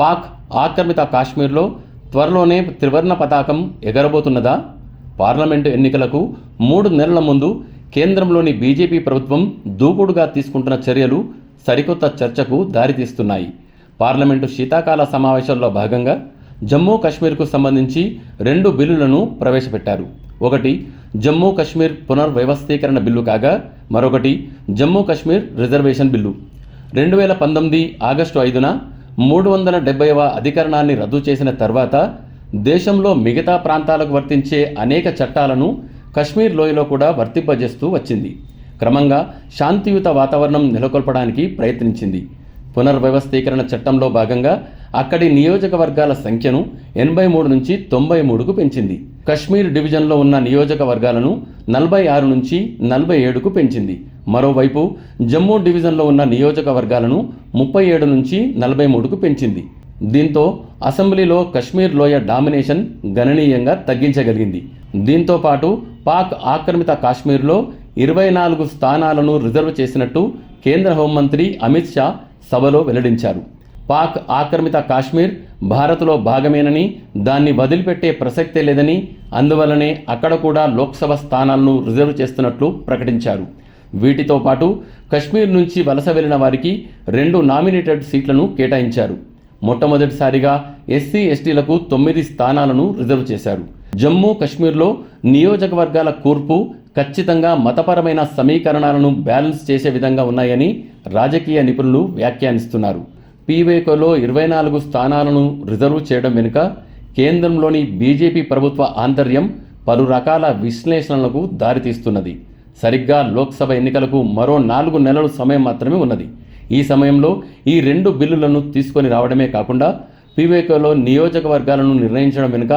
పాక్ ఆక్రమిత కాశ్మీర్లో త్వరలోనే త్రివర్ణ పతాకం ఎగరబోతున్నదా? పార్లమెంటు ఎన్నికలకు మూడు నెలల ముందు కేంద్రంలోని బీజేపీ ప్రభుత్వం దూకుడుగా తీసుకుంటున్న చర్యలు సరికొత్త చర్చకు దారితీస్తున్నాయి. పార్లమెంటు శీతాకాల సమావేశాల్లో భాగంగా జమ్మూ కాశ్మీర్కు సంబంధించి రెండు బిల్లులను ప్రవేశపెట్టారు. ఒకటి జమ్మూ కాశ్మీర్ పునర్వ్యవస్థీకరణ బిల్లు కాగా మరొకటి జమ్మూ కాశ్మీర్ రిజర్వేషన్ బిల్లు. రెండు వేల పంతొమ్మిది ఆగస్టు ఐదున మూడు వందల డెబ్బైవ అధికరణాన్ని రద్దు చేసిన తర్వాత దేశంలో మిగతా ప్రాంతాలకు వర్తించే అనేక చట్టాలను కశ్మీర్ లోయలో కూడా వర్తింపజేస్తూ వచ్చింది. క్రమంగా శాంతియుత వాతావరణం నెలకొల్పడానికి ప్రయత్నించింది. పునర్వ్యవస్థీకరణ చట్టంలో భాగంగా అక్కడి నియోజకవర్గాల సంఖ్యను ఎనభై మూడు నుంచి తొంభై మూడుకు పెంచింది. కశ్మీర్ డివిజన్లో ఉన్న నియోజకవర్గాలను నలభై ఆరు నుంచి నలభై ఏడుకు పెంచింది. మరోవైపు జమ్మూ డివిజన్లో ఉన్న నియోజకవర్గాలను ముప్పై ఏడు నుంచి నలభై మూడుకు పెంచింది. దీంతో అసెంబ్లీలో కశ్మీర్ లోయ డామినేషన్ గణనీయంగా తగ్గించగలిగింది. దీంతో పాటు పాక్ ఆక్రమిత కాశ్మీర్లో ఇరవై నాలుగు స్థానాలను రిజర్వ్ చేసినట్టు కేంద్ర హోంమంత్రి అమిత్ షా సభలో వెల్లడించారు. పాక్ ఆక్రమిత కాశ్మీర్ భారత్లో భాగమేనని దాన్ని వదిలిపెట్టే ప్రసక్తే లేదని అందువల్లనే అక్కడ కూడా లోక్సభ స్థానాలను రిజర్వ్ చేస్తున్నట్లు ప్రకటించారు. వీటితో పాటు కశ్మీర్ నుంచి వలస వెళ్ళిన వారికి రెండు నామినేటెడ్ సీట్లను కేటాయించారు. మొట్టమొదటిసారిగా ఎస్సీ ఎస్టీలకు తొమ్మిది స్థానాలను రిజర్వ్ చేశారు. జమ్మూ కశ్మీర్లో నియోజకవర్గాల కూర్పు ఖచ్చితంగా మతపరమైన సమీకరణాలను బ్యాలెన్స్ చేసే విధంగా ఉన్నాయని రాజకీయ నిపుణులు వ్యాఖ్యానిస్తున్నారు. పీవేకోలో ఇరవై నాలుగు స్థానాలను రిజర్వ్ చేయడం వెనుక కేంద్రంలోని బీజేపీ ప్రభుత్వ ఆంతర్యం పలు రకాల విశ్లేషణలకు దారితీస్తున్నది. సరిగ్గా లోక్సభ ఎన్నికలకు మరో నాలుగు నెలలు సమయం మాత్రమే ఉన్నది. ఈ సమయంలో ఈ రెండు బిల్లులను తీసుకొని రావడమే కాకుండా పీవేకోలో నియోజకవర్గాలను నిర్ణయించడం వెనుక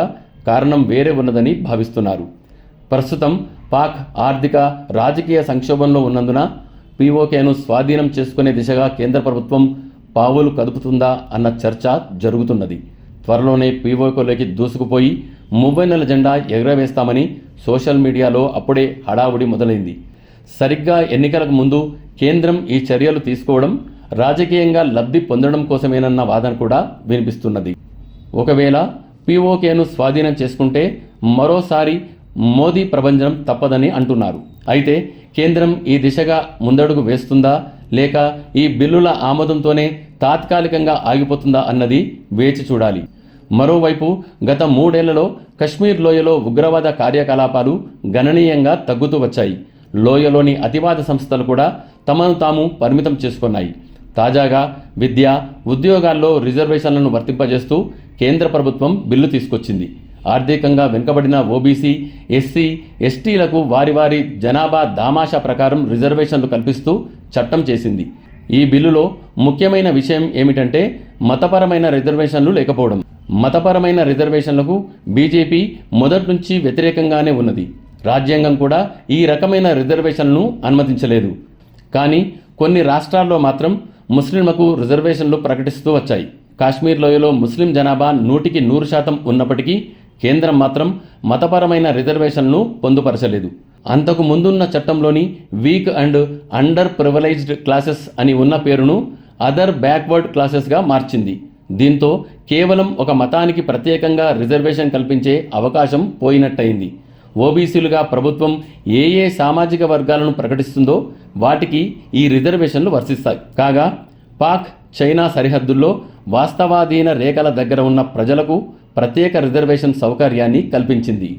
కారణం వేరే ఉన్నదని భావిస్తున్నారు. ప్రస్తుతం పాక్ ఆర్థిక రాజకీయ సంక్షోభంలో ఉన్నందున పీఓకేను స్వాధీనం చేసుకునే దిశగా కేంద్ర ప్రభుత్వం పావులు కదుపుతుందా అన్న చర్చ జరుగుతున్నది. త్వరలోనే పీఓకేలోకి దూసుకుపోయి మువ్వెన్నెల జెండా ఎగరవేస్తామని సోషల్ మీడియాలో అప్పుడే హడావుడి మొదలైంది. సరిగ్గా ఎన్నికలకు ముందు కేంద్రం ఈ చర్యలు తీసుకోవడం రాజకీయంగా లబ్ధి పొందడం కోసమేనన్న వాదన కూడా వినిపిస్తున్నది. ఒకవేళ పీఓకేను స్వాధీనం చేసుకుంటే మరోసారి మోదీ ప్రభంజనం తప్పదని అంటున్నారు. అయితే కేంద్రం ఈ దిశగా ముందడుగు వేస్తుందా లేక ఈ బిల్లుల ఆమోదంతోనే తాత్కాలికంగా ఆగిపోతుందా అన్నది వేచి చూడాలి. మరోవైపు గత మూడేళ్ళలో కశ్మీర్ లోయలో ఉగ్రవాద కార్యకలాపాలు గణనీయంగా తగ్గుతూ వచ్చాయి. లోయలోని అతివాద సంస్థలు కూడా తమను తాము పరిమితం చేసుకున్నాయి. తాజాగా విద్య ఉద్యోగాల్లో రిజర్వేషన్లను వర్తింపజేస్తూ కేంద్ర ప్రభుత్వం బిల్లు తీసుకొచ్చింది. ఆర్థికంగా వెనుకబడిన ఓబీసీ ఎస్సీ ఎస్టీలకు వారి వారి జనాభా దామాషా ప్రకారం రిజర్వేషన్లు కల్పిస్తూ చట్టం చేసింది. ఈ బిల్లులో ముఖ్యమైన విషయం ఏమిటంటే మతపరమైన రిజర్వేషన్లు లేకపోవడం. మతపరమైన రిజర్వేషన్లకు బీజేపీ మొదటి నుంచి వ్యతిరేకంగానే ఉన్నది. రాజ్యాంగం కూడా ఈ రకమైన రిజర్వేషన్లను అనుమతించలేదు. కానీ కొన్ని రాష్ట్రాల్లో మాత్రం ముస్లింలకు రిజర్వేషన్లు ప్రకటిస్తూ వచ్చాయి. కాశ్మీర్ లోయలో ముస్లిం జనాభా నూటికి నూరు శాతం ఉన్నప్పటికీ కేంద్రం మాత్రం మతపరమైన రిజర్వేషన్ను పొందుపరచలేదు. అంతకు ముందున్న చట్టంలోని వీక్ అండ్ అండర్ ప్రివలైజ్డ్ క్లాసెస్ అని ఉన్న పేరును అదర్ బ్యాక్వర్డ్ క్లాసెస్గా మార్చింది. దీంతో కేవలం ఒక మతానికి ప్రత్యేకంగా రిజర్వేషన్ కల్పించే అవకాశం పోయినట్టయింది. ఓబీసీలుగా ప్రభుత్వం ఏ ఏ సామాజిక వర్గాలను ప్రకటిస్తుందో వాటికి ఈ రిజర్వేషన్లు వర్తిస్తాయి. కాగా పాక్ చైనా సరిహద్దుల్లో వాస్తవాధీన రేఖల దగ్గర ఉన్న ప్రజలకు ప్రత్యేక రిజర్వేషన్ సౌకర్యాన్ని కల్పించింది.